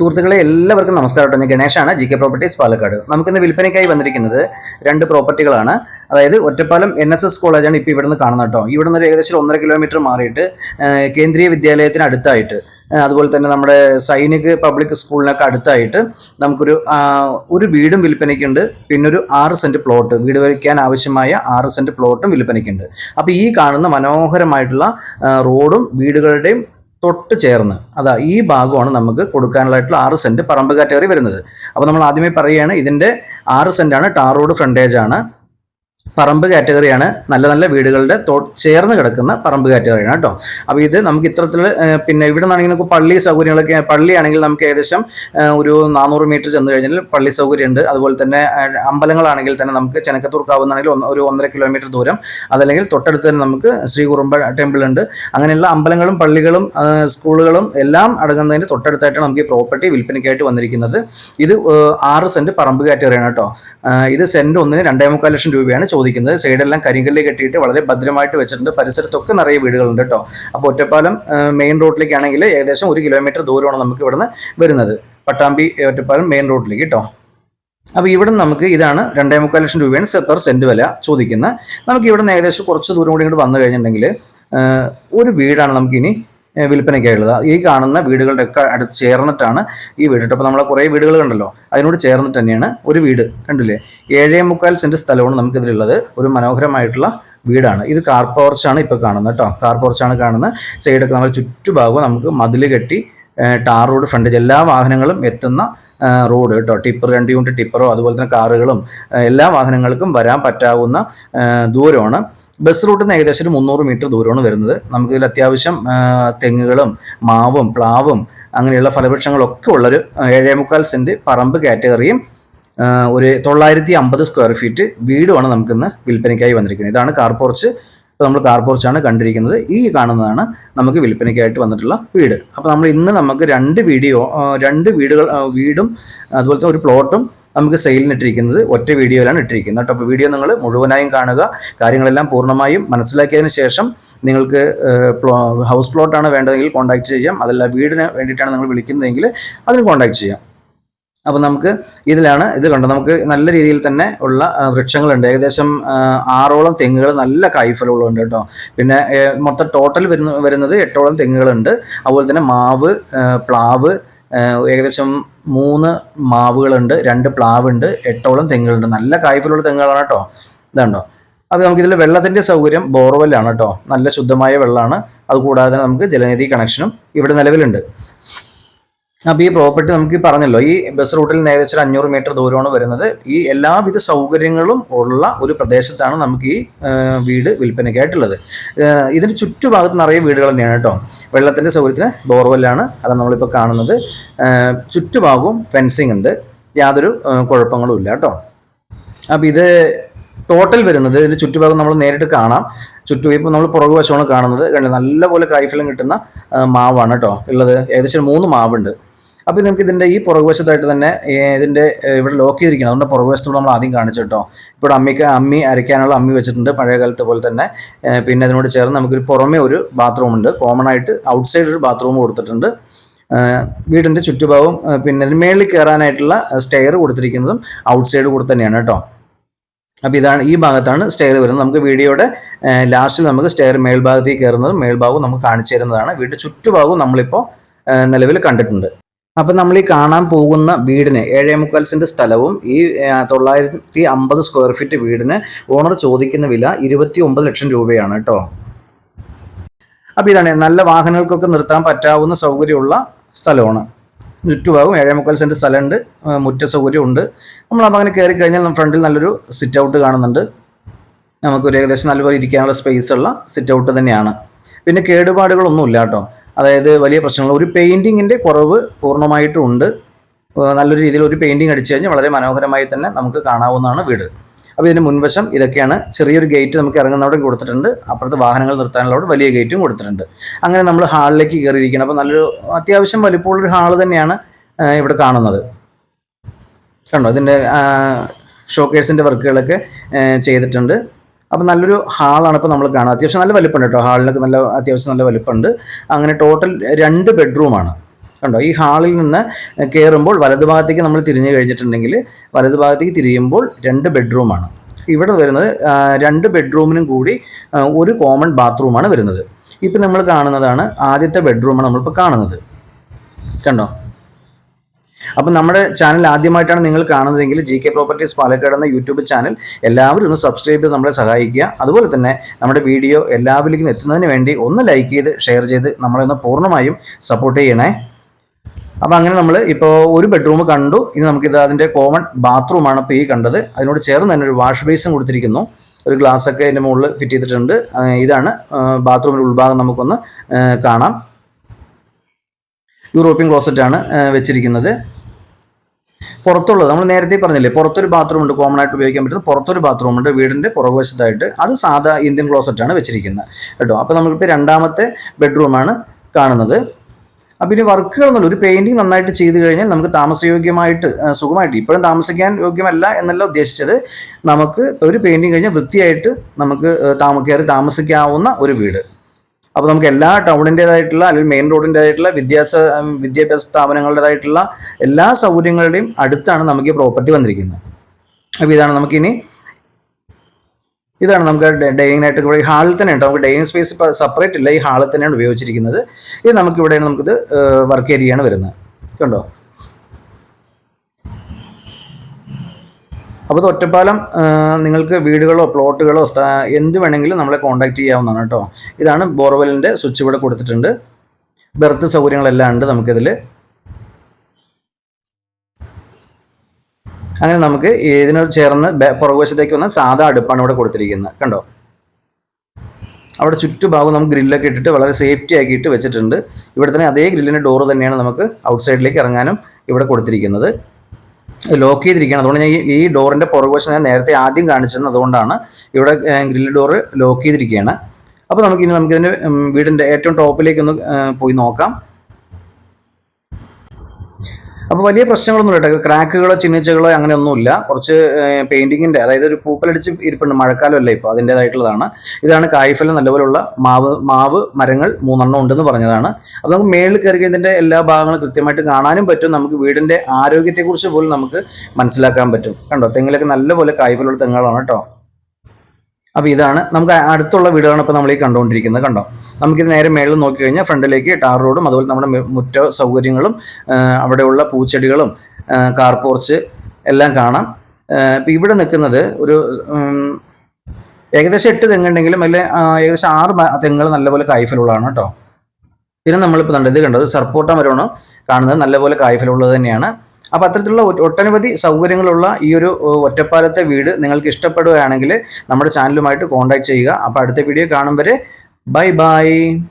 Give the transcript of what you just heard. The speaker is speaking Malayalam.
സുഹൃത്തുക്കളെ എല്ലാവർക്കും നമസ്കാരം കേട്ടോ. ഞാൻ ഗണേഷാണ് ജി കെ പ്രോപ്പർട്ടീസ് പാലക്കാട്. നമുക്കിന്ന് വിൽപ്പനയ്ക്കായി വന്നിരിക്കുന്നത് രണ്ട് പ്രോപ്പർട്ടികളാണ്. അതായത് ഒറ്റപ്പാലം എൻ എസ് എസ് കോളേജാണ് ഇപ്പോൾ ഇവിടുന്ന് കാണുന്നത് കേട്ടോ. ഇവിടുന്ന് ഒരു ഏകദേശം ഒന്നര കിലോമീറ്റർ മാറിയിട്ട് കേന്ദ്രീയ വിദ്യാലയത്തിന് അടുത്തായിട്ട് അതുപോലെ തന്നെ നമ്മുടെ സൈനിക് പബ്ലിക് സ്കൂളിനൊക്കെ അടുത്തായിട്ട് നമുക്കൊരു ഒരു വീടും വിൽപ്പനയ്ക്കുണ്ട്. പിന്നെ ഒരു ആറ് സെന്റ് പ്ലോട്ട് വീട് വയ്ക്കാൻ ആവശ്യമായ ആറ് സെന്റ് പ്ലോട്ടും വിൽപ്പനയ്ക്കുണ്ട്. അപ്പോൾ ഈ കാണുന്ന മനോഹരമായിട്ടുള്ള റോഡും വീടുകളുടെയും തൊട്ട് ചേർന്ന് അതാ ഈ ഭാഗമാണ് നമുക്ക് കൊടുക്കാനുള്ളതായിട്ടുള്ള ആറ് സെന്റ് പറമ്പ് കാറ്റഗറി വരുന്നത്. അപ്പോൾ നമ്മൾ ആദ്യമേ പറയുകയാണ് ഇതിന്റെ ആറ് സെന്റാണ് ടാർ റോഡ് ഫ്രണ്ടേജ് ആണ്. പറമ്പ് കാറ്റഗറിയാണ് നല്ല നല്ല വീടുകളുടെ ചേർന്ന് കിടക്കുന്ന പറമ്പ് കാറ്റഗറിയാണ് കേട്ടോ. അപ്പോൾ ഇത് നമുക്ക് ഇത്തരത്തിൽ പിന്നെ ഇവിടെ നിന്നാണെങ്കിൽ നമുക്ക് പള്ളി സൗകര്യങ്ങളൊക്കെ പള്ളിയാണെങ്കിൽ നമുക്ക് ഏകദേശം ഒരു നാനൂറ് മീറ്റർ ചെന്ന് കഴിഞ്ഞാൽ പള്ളി സൗകര്യമുണ്ട്. അതുപോലെ തന്നെ അമ്പലങ്ങളാണെങ്കിൽ തന്നെ നമുക്ക് ചെനക്കത്തൂർക്കാവുന്നാണെങ്കിൽ ഒന്ന് ഒരു ഒന്നര കിലോമീറ്റർ ദൂരം. അതല്ലെങ്കിൽ തൊട്ടടുത്ത് തന്നെ നമുക്ക് ശ്രീ കുറുമ്പ ടെമ്പിൾ ഉണ്ട്. അങ്ങനെയുള്ള അമ്പലങ്ങളും പള്ളികളും സ്കൂളുകളും എല്ലാം അടങ്ങുന്നതിന് തൊട്ടടുത്തായിട്ടാണ് നമുക്ക് ഈ പ്രോപ്പർട്ടി വിൽപ്പനയ്ക്കായിട്ട് വന്നിരിക്കുന്നത്. ഇത് ആറ് സെന്റ് പറമ്പ് കാറ്റഗറിയാണ് കേട്ടോ. ഇത് സെന്റ് ഒന്നിന് രണ്ടേ മുക്കാൽ ലക്ഷം രൂപയാണ് ചോദിക്കുന്നത്. സൈഡെല്ലാം കരിങ്കല്ല് കെട്ടിയിട്ട് വളരെ ഭദ്രമായിട്ട് വെച്ചിട്ടുണ്ട്. പരിസരത്തൊക്കെ നിറയെ വീടുകളുണ്ട് കേട്ടോ. അപ്പോൾ ഒറ്റപ്പാലം മെയിൻ റോഡിലേക്കാണെങ്കിൽ ഏകദേശം ഒരു കിലോമീറ്റർ ദൂരമാണ് നമുക്ക് ഇവിടുന്ന് വരുന്നത്. പട്ടാമ്പി ഒറ്റപ്പാലം മെയിൻ റോഡിലേക്ക് കേട്ടോ. അപ്പോൾ ഇവിടെ നമുക്ക് ഇതാണ് രണ്ടേ മുക്കാൽ ലക്ഷം രൂപയാണ് പെർ സെന്റ് വില ചോദിക്കുന്നത്. നമുക്ക് ഇവിടെ നിന്ന് ഏകദേശം കുറച്ച് ദൂരം കൂടി ഇങ്ങോട്ട് വന്നു കഴിഞ്ഞിട്ടുണ്ടെങ്കിൽ ഒരു വീടാണ് നമുക്കിനി വിൽപ്പനയ്ക്കായുള്ളത് ഈ കാണുന്ന വീടുകളുടെ ഒക്കെ അടുത്ത് ചേർന്നിട്ടാണ് ഈ വീട്. അപ്പോൾ നമ്മളെ കുറേ വീടുകൾ കണ്ടല്ലോ. അതിനോട് ചേർന്നിട്ട് തന്നെയാണ് ഒരു വീട്. കണ്ടില്ലേ? ഏഴേ മുക്കാൽ സെന്റ് സ്ഥലമാണ് നമുക്കിതിലുള്ളത്. ഒരു മനോഹരമായിട്ടുള്ള വീടാണ്. ഇത് കാർ പോർച്ചാണ് ഇപ്പോൾ കാണുന്നത് കേട്ടോ. കാർ പോർച്ചാണ് കാണുന്നത്. സൈഡൊക്കെ നമ്മൾ ചുറ്റുഭാഗവും നമുക്ക് മതിൽ കെട്ടി ടാർ റോഡ് ഫ്രണ്ടേജ് എല്ലാ വാഹനങ്ങളും എത്തുന്ന റോഡ് കേട്ടോ. ടിപ്പർ രണ്ട് യൂണിറ്റ് ടിപ്പറോ അതുപോലെ തന്നെ കാറുകളും എല്ലാ വാഹനങ്ങൾക്കും വരാൻ പറ്റാവുന്ന ദൂരമാണ്. ബസ് റൂട്ടിൽ നിന്ന് ഏകദേശം ഒരു മുന്നൂറ് മീറ്റർ ദൂരമാണ് വരുന്നത്. നമുക്കിതിൽ അത്യാവശ്യം തെങ്ങുകളും മാവും പ്ലാവും അങ്ങനെയുള്ള ഫലവൃക്ഷങ്ങളൊക്കെ ഉള്ളൊരു ഏഴേ മുക്കാൽ സെന്റ് പറമ്പ് കാറ്റഗറിയും ഒരു തൊള്ളായിരത്തി അമ്പത് സ്ക്വയർ ഫീറ്റ് വീടുമാണ് നമുക്കിന്ന് വിൽപ്പനയ്ക്കായി വന്നിരിക്കുന്നത്. ഇതാണ് കാർ പോർച്ച്. ഇപ്പോൾ നമ്മൾ കാർ പോർച്ചാണ് കണ്ടിരിക്കുന്നത്. ഈ കാണുന്നതാണ് നമുക്ക് വിൽപ്പനയ്ക്കായിട്ട് വന്നിട്ടുള്ള വീട്. അപ്പോൾ നമ്മൾ ഇന്ന് നമുക്ക് രണ്ട് വീഡിയോ രണ്ട് വീടുകൾ വീടും അതുപോലെ ഒരു പ്ലോട്ടും നമുക്ക് സെയിലിന് ഇട്ടിരിക്കുന്നത് ഒറ്റ വീഡിയോയിലാണ് ഇട്ടിരിക്കുന്നത് കേട്ടോ. അപ്പോൾ വീഡിയോ നിങ്ങൾ മുഴുവനായും കാണുക. കാര്യങ്ങളെല്ലാം പൂർണമായും മനസ്സിലാക്കിയതിന് ശേഷം നിങ്ങൾക്ക് ഹൗസ് പ്ലോട്ടാണ് വേണ്ടതെങ്കിൽ കോൺടാക്ട് ചെയ്യാം. അതല്ല വീടിന് വേണ്ടിയിട്ടാണ് നിങ്ങൾ വിളിക്കുന്നതെങ്കിൽ അതിന് കോൺടാക്ട് ചെയ്യാം. അപ്പോൾ നമുക്ക് ഇതിലാണ് ഇത് കണ്ടോ? നമുക്ക് നല്ല രീതിയിൽ തന്നെ ഉള്ള വൃക്ഷങ്ങളുണ്ട്. ഏകദേശം ആറോളം തെങ്ങുകൾ നല്ല കായ്ഫലമുള്ളുണ്ട് കേട്ടോ. പിന്നെ മൊത്തം ടോട്ടൽ വരുന്ന വരുന്നത് എട്ടോളം തെങ്ങുകളുണ്ട്. അതുപോലെ തന്നെ മാവ് പ്ലാവ് ഏകദേശം മൂന്ന് മാവുകളുണ്ട് രണ്ട് പ്ലാവുണ്ട് എട്ടോളം തെങ്ങുകളുണ്ട്. നല്ല കായ്ഫലുള്ള തെങ്ങുകളാണ് കേട്ടോ. ഇതാണ്ടോ. അപ്പോൾ നമുക്കിതിൽ വെള്ളത്തിന്റെ സൗകര്യം ബോർവെല്ലാണ് കേട്ടോ. നല്ല ശുദ്ധമായ വെള്ളമാണ്. അതുകൂടാതെ നമുക്ക് ജലനിധി കണക്ഷനും ഇവിടെ നിലവിലുണ്ട്. അപ്പോൾ ഈ പ്രോപ്പർട്ടി നമുക്ക് ഈ പറഞ്ഞല്ലോ ഈ ബസ് റൂട്ടിൽ നിന്ന് ഏകദേശം ഒരു അഞ്ഞൂറ് മീറ്റർ ദൂരമാണ് വരുന്നത്. ഈ എല്ലാവിധ സൗകര്യങ്ങളും ഉള്ള ഒരു പ്രദേശത്താണ് നമുക്ക് ഈ വീട് വിൽപ്പനയ്ക്കായിട്ടുള്ളത്. ഇതിന്റെ ചുറ്റുഭാഗത്ത് നിറയെ വീടുകൾ തന്നെയാണ് കേട്ടോ. വെള്ളത്തിന്റെ സൗകര്യത്തിന് ബോർവെല്ലാണ് അതാണ് നമ്മളിപ്പോൾ കാണുന്നത്. ചുറ്റുഭാഗവും ഫെൻസിങ് ഉണ്ട്. യാതൊരു കുഴപ്പങ്ങളും ഇല്ല കേട്ടോ. അപ്പോൾ ഇത് ടോട്ടൽ വരുന്നത് ഇതിന്റെ ചുറ്റുഭാഗം നമ്മൾ നേരിട്ട് കാണാം. ചുറ്റും ഇപ്പോൾ നമ്മൾ പുറകു വശമാണ് കാണുന്നത്. കണ്ടത് നല്ലപോലെ കായ്ഫലം കിട്ടുന്ന മാവാണ് കേട്ടോ ഉള്ളത്. ഏകദേശം മൂന്ന് മാവുണ്ട്. അപ്പോൾ നമുക്ക് ഇതിന്റെ ഈ പുറകുവശത്തായിട്ട് തന്നെ ഇതിന്റെ ഇവിടെ ലോക്ക് ചെയ്തിരിക്കണം അതുകൊണ്ട് പുറകുവശത്തോട് നമ്മൾ ആദ്യം കാണിച്ചു കേട്ടോ. ഇപ്പോൾ അമ്മിക്ക് അമ്മി അരയ്ക്കാനുള്ള അമ്മി വെച്ചിട്ടുണ്ട് പഴയ കാലത്തെ പോലെ തന്നെ. പിന്നെ അതിനോട് ചേർന്ന് നമുക്കൊരു പുറമേ ഒരു ബാത്റൂം ഉണ്ട്. കോമൺ ആയിട്ട് ഔട്ട് സൈഡ് ഒരു ബാത്റൂം കൊടുത്തിട്ടുണ്ട്. വീടിന്റെ ചുറ്റുഭാഗവും പിന്നെ അതിന് മേളിൽ കയറാനായിട്ടുള്ള സ്റ്റെയർ കൊടുത്തിരിക്കുന്നതും ഔട്ട് സൈഡ് കൂടെ തന്നെയാണ് കേട്ടോ. അപ്പോൾ ഇതാണ് ഈ ഭാഗത്താണ് സ്റ്റെയർ വരുന്നത്. നമുക്ക് വീഡിയോയുടെ ലാസ്റ്റിൽ നമുക്ക് സ്റ്റെയർ മേൽഭാഗത്തേക്ക് കയറുന്നതും മേൽഭാഗവും നമുക്ക് കാണിച്ചു തരുന്നതാണ്. വീടിന്റെ ചുറ്റുഭാഗവും നമ്മളിപ്പോൾ നിലവിൽ കണ്ടിട്ടുണ്ട്. അപ്പം നമ്മൾ ഈ കാണാൻ പോകുന്ന വീടിന് ഏഴേ മുക്കാൽ സെന്റ് സ്ഥലവും ഈ തൊള്ളായിരത്തി അമ്പത് സ്ക്വയർ ഫീറ്റ് വീടിന് ഓണർ ചോദിക്കുന്ന വില ഇരുപത്തി ഒമ്പത് ലക്ഷം രൂപയാണ് കേട്ടോ. അപ്പോൾ ഇതാണ് നല്ല വാഹനങ്ങൾക്കൊക്കെ നിർത്താൻ പറ്റാവുന്ന സൗകര്യമുള്ള സ്ഥലമാണ്. ചുറ്റുഭാഗം ഏഴേ മുക്കാൽ സ്ഥലമുണ്ട് മുറ്റ സൗകര്യമുണ്ട്. അപ്പം അങ്ങനെ കയറി കഴിഞ്ഞാൽ ഫ്രണ്ടിൽ നല്ലൊരു സിറ്റ് ഔട്ട് കാണുന്നുണ്ട്. നമുക്കൊരു ഏകദേശം നല്ലപോലെ ഇരിക്കാനുള്ള സ്പേസ് ഉള്ള സിറ്റ് ഔട്ട് തന്നെയാണ്. പിന്നെ കേടുപാടുകളൊന്നുമില്ല കേട്ടോ. അതായത് വലിയ പ്രശ്നങ്ങൾ. ഒരു പെയിന്റിങ്ങിന്റെ കുറവ് പൂർണമായിട്ടും ഉണ്ട് നല്ലൊരു രീതിയിൽ ഒരു പെയിന്റിങ് അടിച്ചു കഴിഞ്ഞാൽ വളരെ മനോഹരമായി തന്നെ നമുക്ക് കാണാവുന്നതാണ് വീട്. അപ്പോൾ ഇതിന്റെ മുൻവശം ഇതൊക്കെയാണ്. ചെറിയൊരു ഗേറ്റ് നമുക്ക് ഇറങ്ങുന്നവിടെ കൊടുത്തിട്ടുണ്ട്. അപ്പുറത്ത് വാഹനങ്ങൾ നിർത്താനുള്ള വലിയ ഗേറ്റും കൊടുത്തിട്ടുണ്ട്. അങ്ങനെ നമ്മൾ ഹാളിലേക്ക് കയറിയിരിക്കണം. അപ്പോൾ നല്ലൊരു അത്യാവശ്യം വലിപ്പമുള്ളൊരു ഹാൾ തന്നെയാണ് ഇവിടെ കാണുന്നത്. കണ്ടോ? ഇതിന്റെ ഷോക്കേഴ്സിന്റെ വർക്കുകളൊക്കെ ചെയ്തിട്ടുണ്ട്. അപ്പോൾ നല്ലൊരു ഹാളാണ് ഇപ്പോൾ നമ്മൾ കാണുന്നത് അത്യാവശ്യം നല്ല വലിപ്പമുണ്ട് കേട്ടോ. ഹാളിനൊക്കെ നല്ല അത്യാവശ്യം നല്ല വലിപ്പമുണ്ട് അങ്ങനെ ടോട്ടൽ രണ്ട് ബെഡ്റൂമാണ് കണ്ടോ? ഈ ഹാളിൽ നിന്ന് കയറുമ്പോൾ വലതുഭാഗത്തേക്ക് നമ്മൾ തിരിഞ്ഞു കഴിഞ്ഞിട്ടുണ്ടെങ്കിൽ വലതുഭാഗത്തേക്ക് തിരിയുമ്പോൾ രണ്ട് ബെഡ്റൂമാണ് ഇവിടെ വരുന്നത് രണ്ട് ബെഡ്റൂമിനും കൂടി ഒരു കോമൺ ബാത്റൂമാണ് വരുന്നത്. ഇപ്പം നമ്മൾ കാണുന്നതാണ് ആദ്യത്തെ ബെഡ്റൂമാണ് നമ്മളിപ്പോൾ കാണുന്നത്. കണ്ടോ? അപ്പം നമ്മുടെ ചാനൽ ആദ്യമായിട്ടാണ് നിങ്ങൾ കാണുന്നതെങ്കിൽ ജി കെ പ്രോപ്പർട്ടീസ് പാലക്കാട് എന്ന യൂട്യൂബ് ചാനൽ എല്ലാവരും ഒന്ന് സബ്സ്ക്രൈബ് ചെയ്ത് നമ്മളെ സഹായിക്കുക. അതുപോലെ തന്നെ നമ്മുടെ വീഡിയോ എല്ലാവരിലേക്കും എത്തുന്നതിന് വേണ്ടി ഒന്ന് ലൈക്ക് ചെയ്ത് ഷെയർ ചെയ്ത് നമ്മളെ ഒന്ന് പൂർണമായും സപ്പോർട്ട് ചെയ്യണേ. അപ്പോൾ അങ്ങനെ നമ്മൾ ഇപ്പോൾ ഒരു ബെഡ്റൂം കണ്ടു. ഇനി നമുക്കിത് അതിന്റെ കോമൺ ബാത്റൂമാണ് ഇപ്പോൾ ഈ കണ്ടത്. അതിനോട് ചേർന്ന് തന്നെ ഒരു വാഷ് ബേസും കൊടുത്തിരിക്കുന്നു. ഒരു ഗ്ലാസ് ഒക്കെ അതിന്റെ മുകളിൽ ഫിറ്റ് ചെയ്തിട്ടുണ്ട്. ഇതാണ് ബാത്റൂമിന്റെ ഉൾഭാഗം നമുക്കൊന്ന് കാണാം. യൂറോപ്യൻ ക്ലോസറ്റാണ് വെച്ചിരിക്കുന്നത്. പുറത്തുള്ളത് നമ്മൾ നേരത്തെ പറഞ്ഞില്ലേ പുറത്തൊരു ബാത്റൂം ഉണ്ട് കോമൺ ആയിട്ട് ഉപയോഗിക്കാൻ പറ്റുന്ന പുറത്തൊരു ബാത്റൂം ഉണ്ട് വീടിന്റെ പുറകുവശത്തായിട്ട് അത് സാധാ ഇന്ത്യൻ ക്ലോസറ്റ് ആണ് വെച്ചിരിക്കുന്നത്. കേട്ടോ അപ്പോൾ നമുക്കിപ്പോൾ രണ്ടാമത്തെ ബെഡ്റൂമാണ് കാണുന്നത്. അപ്പോൾ ഇനി വർക്കുകൾ എന്നുള്ള ഒരു പെയിന്റിങ് നന്നായിട്ട് ചെയ്ത് കഴിഞ്ഞാൽ നമുക്ക് താമസയോഗ്യമായിട്ട് സുഖമായിട്ട് ഇപ്പോഴും താമസിക്കാൻ യോഗ്യമല്ല എന്നല്ല ഉദ്ദേശിച്ചത്. നമുക്ക് ഒരു പെയിന്റിങ് കഴിഞ്ഞാൽ വൃത്തിയായിട്ട് നമുക്ക് താമ കയറി താമസിക്കാവുന്ന ഒരു വീട്. അപ്പോൾ നമുക്ക് എല്ലാ ടൗണിന്റേതായിട്ടുള്ള അല്ലെങ്കിൽ മെയിൻ റോഡിന്റെതായിട്ടുള്ള വിദ്യാഭ്യാസ വിദ്യാഭ്യാസ സ്ഥാപനങ്ങളുടേതായിട്ടുള്ള എല്ലാ സൗകര്യങ്ങളുടെയും അടുത്താണ് നമുക്ക് ഈ പ്രോപ്പർട്ടി വന്നിരിക്കുന്നത്. അപ്പോൾ ഇതാണ് നമുക്കിനി ഇതാണ് നമുക്ക് ഡൈനിങ് ആയിട്ട് ഇവിടെ ഹാളിൽ തന്നെ ഉണ്ട്. നമുക്ക് ഡൈനിങ് സ്പേസ് സെപ്പറേറ്റ് ഇല്ല. ഈ ഹാളിൽ തന്നെയാണ് ഉപയോഗിച്ചിരിക്കുന്നത്. ഇത് നമുക്ക് ഇവിടെ നമുക്കിത് വർക്ക് ഏരിയയാണ് വരുന്നത്. കണ്ടോ? അപ്പോൾ ഇത് ഒറ്റപ്പാലം നിങ്ങൾക്ക് വീടുകളോ പ്ലോട്ടുകളോ എന്ത് വേണമെങ്കിലും നമ്മളെ കോൺടാക്റ്റ് ചെയ്യാവുന്നതാണ് കേട്ടോ. ഇതാണ് ബോർവെല്ലിന്റെ സ്വിച്ച് ഇവിടെ കൊടുത്തിട്ടുണ്ട്. ബെർത്ത് സൗകര്യങ്ങളെല്ലാം ഉണ്ട് നമുക്കിതിൽ അങ്ങനെ നമുക്ക് ഇതിനോട് ചേർന്ന് പുറകുവശത്തേക്ക് വന്ന സാധാ അടുപ്പാണ് ഇവിടെ കൊടുത്തിരിക്കുന്നത്. കണ്ടോ? അവിടെ ചുറ്റുഭാഗം നമുക്ക് ഗ്രില്ലൊക്കെ ഇട്ടിട്ട് വളരെ സേഫ്റ്റി ആക്കിയിട്ട് വെച്ചിട്ടുണ്ട്. ഇവിടെ തന്നെ അതേ ഗ്രില്ലിന്റെ ഡോറ് തന്നെയാണ് നമുക്ക് ഔട്ട് സൈഡിലേക്ക് ഇറങ്ങാനും ഇവിടെ കൊടുത്തിരിക്കുന്നത്. ലോക്ക് ചെയ്തിരിക്കുകയാണ്. അതുകൊണ്ട് ഞാൻ ഈ- ഡോറിന്റെ പുറകുവശം ഞാൻ നേരത്തെ ആദ്യം കാണിച്ചത് അതുകൊണ്ടാണ് ഇവിടെ ഗ്രില്ല് ഡോറ് ലോക്ക് ചെയ്തിരിക്കുകയാണ്. അപ്പോൾ നമുക്കിനി നമുക്കിതിന്റെ വീടിന്റെ ഏറ്റവും ടോപ്പിലേക്ക് ഒന്ന് പോയി നോക്കാം. അപ്പോൾ വലിയ പ്രശ്നങ്ങളൊന്നും ഇല്ല ക്രാക്കുകളോ ചിന്നിച്ചകളോ അങ്ങനെയൊന്നുമില്ല. കുറച്ച് പെയിന്റിങ്ങിന്റെ അതായത് ഒരു പൂപ്പലടിച്ച് ഇരിപ്പുണ്ട്. മഴക്കാലമല്ല ഇപ്പോൾ അതിന്റേതായിട്ടുള്ളതാണ് ഇതാണ് കായ്ഫലം നല്ലപോലുള്ള മാവ് മാവ് മരങ്ങൾ മൂന്നെണ്ണം ഉണ്ടെന്ന് പറഞ്ഞതാണ്. അപ്പോൾ നമുക്ക് മേളിൽ കയറി ഇതിന്റെ എല്ലാ ഭാഗങ്ങളും കൃത്യമായിട്ട് കാണാനും പറ്റും. നമുക്ക് വീടിന്റെ ആരോഗ്യത്തെക്കുറിച്ച് പോലും നമുക്ക് മനസ്സിലാക്കാൻ പറ്റും. കണ്ടോ? തെങ്ങിലൊക്കെ നല്ലപോലെ കായ്ഫലുള്ള തെങ്ങുകളാണ് കേട്ടോ. അപ്പോൾ ഇതാണ്. നമുക്ക് അടുത്തുള്ള വീടുകളാണ് ഇപ്പോൾ നമ്മൾ ഈ കണ്ടുകൊണ്ടിരിക്കുന്നത്. കണ്ടോ? നമുക്കിത് നേരെ മേളിൽ നോക്കിക്കഴിഞ്ഞാൽ ഫ്രണ്ടിലേക്ക് ടാർ റോഡും അതുപോലെ നമ്മുടെ മുറ്റ സൗകര്യങ്ങളും അവിടെയുള്ള പൂച്ചെടികളും കാർ പോർച്ച് എല്ലാം കാണാം. ഇപ്പം ഇവിടെ നിൽക്കുന്നത് ഒരു ഏകദേശം എട്ട് തെങ്ങുണ്ടെങ്കിലും അല്ലെ ഏകദേശം ആറ് തെങ്ങുകൾ നല്ലപോലെ കായ്ഫലുള്ളതാണ് കേട്ടോ. പിന്നെ നമ്മളിപ്പോൾ കണ്ടത് കണ്ടത് സർപ്പോട്ട മരമാണ് കാണുന്നത് നല്ലപോലെ കായ്ഫലുള്ളത് തന്നെയാണ്. അപ്പോൾ അത്തരത്തിലുള്ള ഒട്ടനവധി സൗകര്യങ്ങളുള്ള ഈ ഒരു ഒറ്റപ്പാലത്തെ വീട് നിങ്ങൾക്ക് ഇഷ്ടപ്പെടുകയാണെങ്കിൽ നമ്മുടെ ചാനലുമായിട്ട് കോൺടാക്ട് ചെയ്യുക. അപ്പോൾ അടുത്ത വീഡിയോ കാണും വരെ Bye-bye.